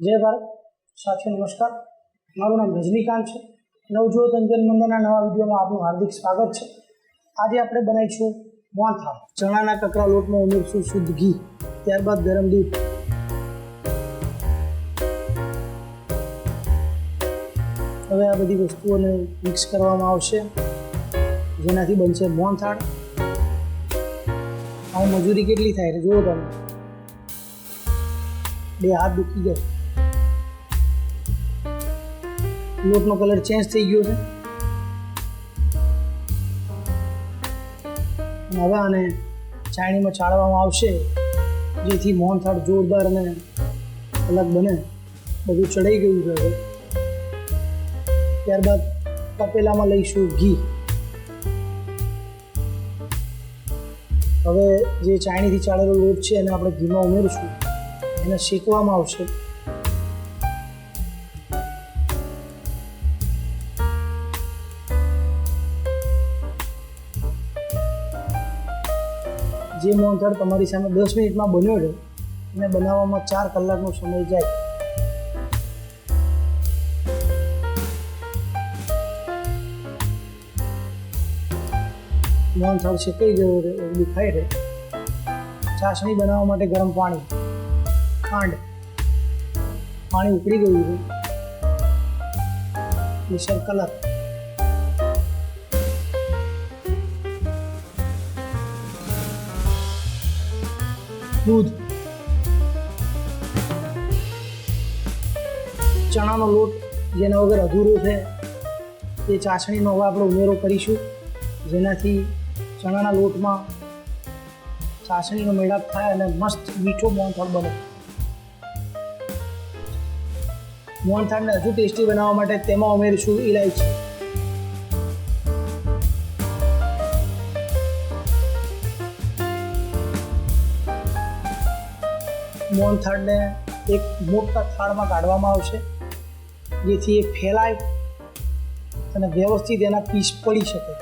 જય ભારત. સાથીઓ નમસ્કાર. મારું નામ રજનીકાંત છે. નવજોત અંજન મંદિરના નવા વિડીયોમાં આપનું હાર્દિક સ્વાગત છે. આજે આપણે બનાવીશું મોહનથાળ. ચણાના કકરા લોટમાં ઉમેરશું શુદ્ધ ઘી. ત્યારબાદ ગરમ દૂધ. હવે આ બધી વસ્તુઓને મિક્સ કરવામાં આવશે. જેનાથી બનશે મોહનથાળ. આ મજૂરી કેટલી થાય જુઓ તમે. બે હાથ દુખી જાય. લોટનો કલર ચેન્જ થઈ ગયો છે. હવે આને ચાણીમાં ચાળવામાં આવશે, જેથી મોહનથાળ જોરદાર અને અલગ બને. બધું ચડાઈ ગયું છે ત્યારબાદ તપેલામાં લઈશું ઘી. હવે જે ચાણીથી ચાળેલો લોટ છે એને આપણે ઘીમાં ઉમેરીશું. એને શેકવામાં આવશે. જે મોહનથાળ તમારી સામે દસ મિનિટમાં બન્યો છે, એને બનાવવામાં ચાર કલાકનો સમય જાય. મોહનથાળ શેકાઈ ગયો છે એવું દેખાય છે. ચાસણી બનાવવા માટે ગરમ પાણી, ખાંડ, પાણી ઉકળી ગયું છે. મિસર કલર. દૂધ ચણાનો લોટ જેના વગર અધૂરો છે, એ ચાસણીનો હવે આપણે ઉમેરો કરીશું. જેનાથી ચણાના લોટમાં ચાસણીનો મેળાપ થાય અને મસ્ત મીઠો મોહનથાળ બને. મોહનથાળને હજુ ટેસ્ટી બનાવવા માટે તેમાં ઉમેરીશું ઇલાયચી મોહનથાળને એક મોટા થાળમાં કાઢવામાં આવશે, જેથી એ ફેલાય અને વ્યવસ્થિત એના પીસ પડી શકે.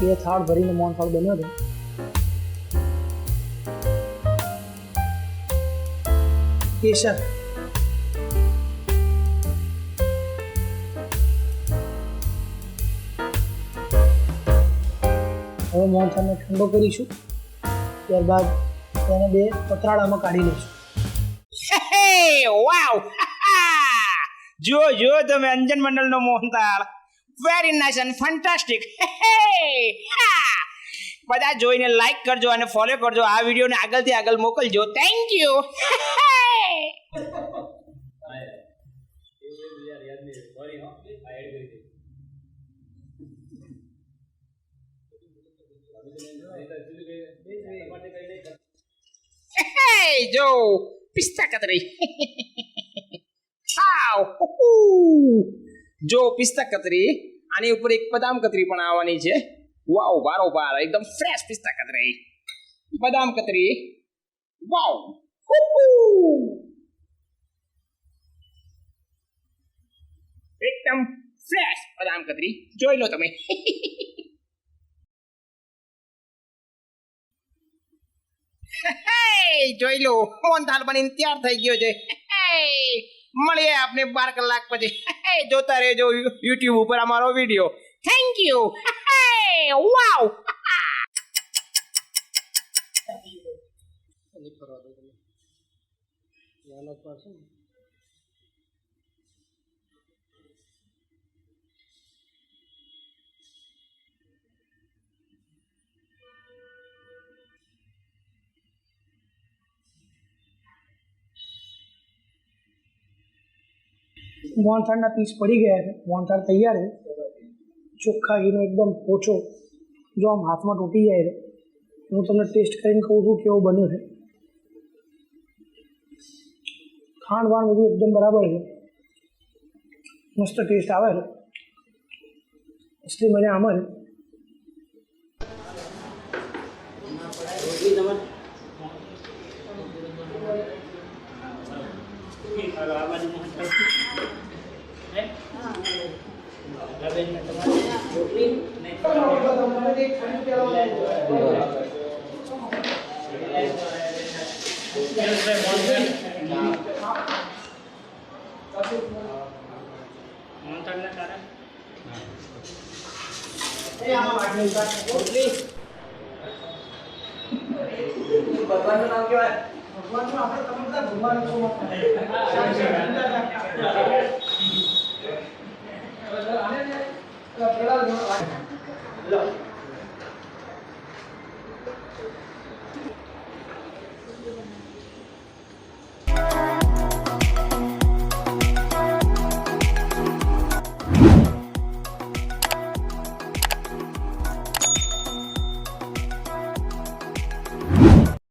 બે થાળ ભરીને મોહનથાળ બન્યો છે. કેસર હવે મોહનથાળને ઠંડો કરીશું. ત્યારબાદ તેને બે પતરાળામાં કાઢી લઈશું. વાવ જો જો તમે અંજન મંડળનો મોહનથાળ. વેરી નાઇસ એન્ડ ફેન્ટાસ્ટિક બધા જોઈને લાઈક કરજો અને ફોલો કરજો. આ વિડીયોને આગળથી આગળ મોકલજો. થેન્ક યુ પિસ્તા કતરી. આવ જો, પિસ્તા કતરી, આની ઉપર એક બદામ કતરી પણ આવવાની છે. વાવ બારો બાર એકદમ ફ્રેશ પિસ્તા કતરી. બદામ કતરી, વાવ એકદમ ફ્રેશ બદામ કતરી. જોઈ લો તમે. જોઈ લો મોહનથાળ બનીને તૈયાર થઈ ગયો છે. મળીએ આપને બાર કલાક પછી. જોતા રહેજો યુટ્યુબ ઉપર અમારો વીડિયો. થેન્ક યુ વાવ મોહનથાળના પીસ પડી ગયા છે. મોહનથાળ તૈયાર છે. ચોખ્ખા ઘીનો એકદમ ઓછો જો આમ હાથમાં તૂટી જાય છે. હું તમને ટેસ્ટ કરીને કહું છું કેવો બન્યો છે. ખાંડ વાણ બધું એકદમ બરાબર છે. મસ્ત ટેસ્ટ આવે છે. અસલી મજા આમાં છે. ભગવાનનું નામ કહેવાય. ભગવાનનું આપણે તમે બધા ભગવાન Là cái 来